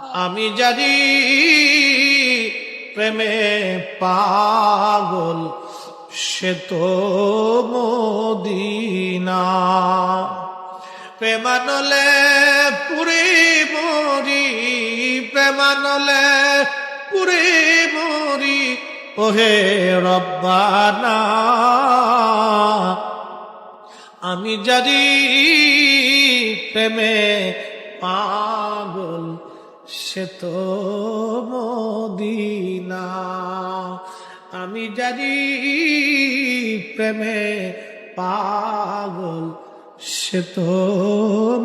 আমি জানি প্রেমে পাগল, সে তো মদিনা। প্রেমানলে পুরি মরি, প্রেমানলে পুরি মরি, ওহে রব্বানা। আমি জানি প্রেমে পাগল সে তো মদিনা। আমি জানি প্রেমে পাগল, সে তো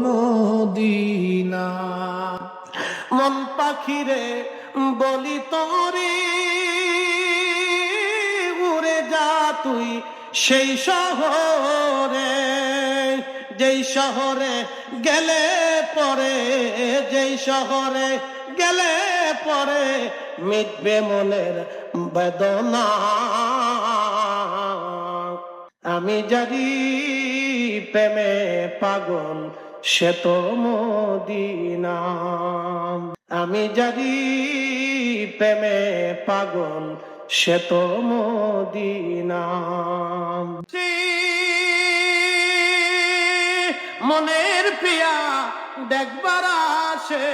মদিনা। মন পাখিরে বলি তোরে, উড়ে যা তুই সেই শহরে। যেই শহরে গেলে পরে, যেই শহরে গেলে পরে মিটবে মনের বেদনা। আমি জানি প্রেমে পাগল, সে তো মদিনা। আমি জানি প্রেমে পাগল, সে তো মদিনা। মনের পিয়া দেখবার আসে।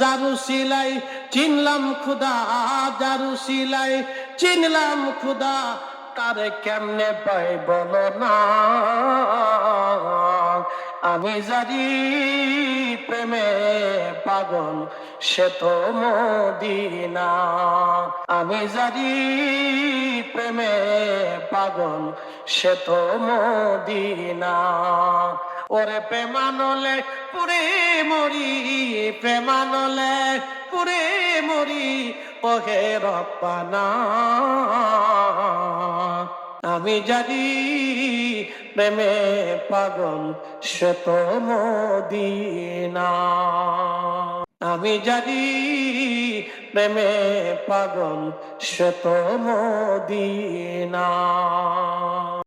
জারু সিলাই চিনলাম খুদা জারু সিলাই চিনলাম খুদা, তারে কেমনে পাই বলো না? আমি জানি পাগল, সে তো মদিনা। আমি জানি প্রেমে পাগল, সে তো মদিনা। ওরে প্রেমানলে পুরে মরি, প্রেমানলে পুরে মরি, ওহে রপ্পানা আমি জানি প্রেমে পাগল, সে তো মদিনা। আমি জানি প্রেমে পাগল সে তো মদিনা।